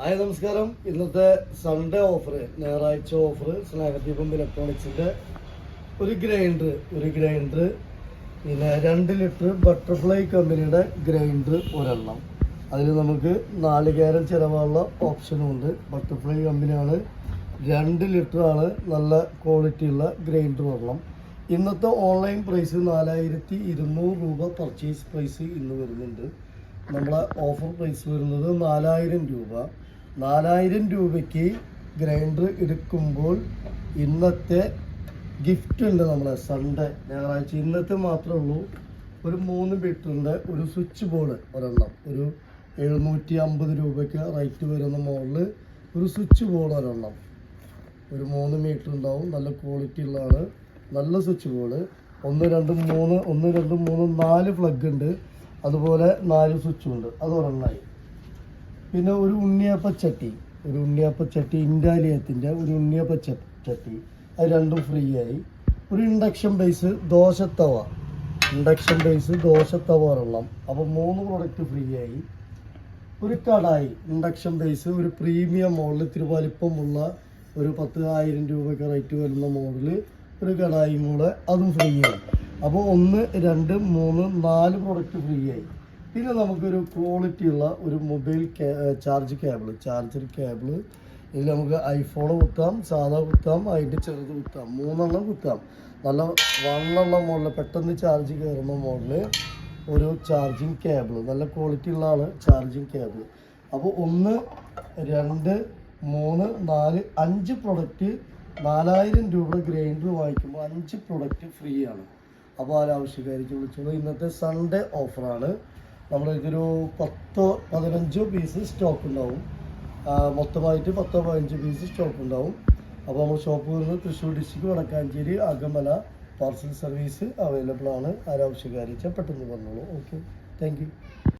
Hi നമസ്കാരം. ഇന്നത്തെ Sunday offer ഞായറാഴ്ച ഓഫർ സ്നേഹദീപം ഇലക്ട്രോണിക്സിന്റെ ഒരു ഗ്രൈൻഡർ ഒരു ഗ്രൈൻഡർ പിന്നെ രണ്ട് ലിറ്റർ ബട്ടർഫ്ലൈ കമ്പനിയുടെ ഗ്രൈൻഡർ ഒരെണ്ണം. അതിൽ നമുക്ക് നാളികേരം ചിലവുള്ള ഓപ്ഷനും ഉണ്ട്. ബട്ടർഫ്ലൈ കമ്പനിയാണ് രണ്ട് ലിറ്റർ ആണ് നല്ല ക്വാളിറ്റി ഉള്ള ഗ്രൈൻഡർ ഒരെണ്ണം. ഇന്നത്തെ ഓൺലൈൻ പ്രൈസ് നാലായിരത്തി ഇരുന്നൂറ് രൂപ പർച്ചേസ് പ്രൈസ് ഇന്ന് വരുന്നുണ്ട്. നമ്മളെ ഓഫർ പ്രൈസ് വരുന്നത് നാലായിരം രൂപ. നാലായിരം രൂപയ്ക്ക് ഗ്രൈൻഡർ എടുക്കുമ്പോൾ ഇന്നത്തെ ഗിഫ്റ്റ് ഉണ്ട് നമ്മളെ സൺഡേ ഞായറാഴ്ച. ഇന്നത്തെ മാത്രമേ ഉള്ളൂ. ഒരു മൂന്ന് മീറ്ററിന്റെ ഒരു സ്വിച്ച് ബോർഡ് ഒരെണ്ണം. ഒരു എഴുന്നൂറ്റി അമ്പത് രൂപയ്ക്ക് റേറ്റ് വരുന്ന മോളിൽ ഒരു സ്വിച്ച് ബോർഡ് ഒരെണ്ണം. ഒരു മൂന്ന് മീറ്റർ ഉണ്ടാവും. നല്ല ക്വാളിറ്റി ഉള്ളതാണ്. നല്ല സ്വിച്ച് ബോർഡ്. ഒന്ന് രണ്ട് മൂന്ന് ഒന്ന് രണ്ട് മൂന്ന് നാല് പ്ലഗ് ഉണ്ട്. അതുപോലെ നാല് സ്വിച്ചും ഉണ്ട്. അത് ഒരെണ്ണമായി പിന്നെ ഒരു ഉണ്ണിയപ്പച്ചട്ടി ഒരു ഉണ്ണിയപ്പച്ചട്ടി ഇൻഡാലിയത്തിന്റെ ഒരു ഉണ്ണിയപ്പച്ചട്ടി അത് രണ്ടും ഫ്രീ ആയി. ഒരു ഇൻഡക്ഷൻ ബേസ് ദോശത്തവ. ഇൻഡക്ഷൻ ബേസ് ദോശത്തവ ഒരെണ്ണം. അപ്പോൾ മൂന്ന് പ്രോഡക്റ്റ് ഫ്രീ ആയി. ഒരു കടായി. ഇൻഡക്ഷൻ ബേസ് ഒരു പ്രീമിയം മോഡൽ ഇത്തിരി വലിപ്പമുള്ള ഒരു പത്ത് ആയിരം രൂപയ്ക്ക് റേറ്റ് വരുന്ന മോഡൽ ഒരു കടായും കൂടെ അതും ഫ്രീ ആയി. അപ്പോൾ ഒന്ന് രണ്ട് മൂന്ന് നാല് പ്രൊഡക്റ്റ് ഫ്രീ ആയി. പിന്നെ നമുക്കൊരു ക്വാളിറ്റി ഉള്ള ഒരു mobile charge cable charger cable ഇതിൽ നമുക്ക് ഐഫോൺ കുത്താം സാധാ കുത്താം അതിന്റെ ചെറുത് കുത്താം മൂന്നെണ്ണം കുത്താം. നല്ല വണ്ണുള്ള മോഡൽ പെട്ടെന്ന് ചാർജ് കയറുന്ന മോഡൽ ഒരു ചാർജിങ് കേബിൾ നല്ല ക്വാളിറ്റി ഉള്ളതാണ് ചാർജിങ് കേബിൾ അപ്പോൾ ഒന്ന് രണ്ട് മൂന്ന് നാല് അഞ്ച് പ്രൊഡക്റ്റ് നാലായിരം രൂപ ഗ്രൈൻഡർ വാങ്ങിക്കുമ്പോൾ അഞ്ച് പ്രൊഡക്റ്റ് ഫ്രീ ആണ്. അപ്പോൾ ആരാവശ്യക്കാരിക്ക് വിളിച്ചോളൂ. ഇന്നത്തെ സൺഡേ ഓഫറാണ് നമ്മൾ ഇതൊരു പത്തോ പതിനഞ്ചോ പീസ് സ്റ്റോക്ക് ഉണ്ടാവും. മൊത്തമായിട്ട് പത്തോ പതിനഞ്ച് പീസ് സ്റ്റോക്ക് ഉണ്ടാവും. അപ്പോൾ നമ്മൾ ഷോപ്പ് വരുന്നത് Thrissur district Vadakkanchery Akamala parcel service available ആണ്. ആരാവശ്യക്കാരിച്ചാൽ പെട്ടെന്ന് പറഞ്ഞോളൂ. Okay thank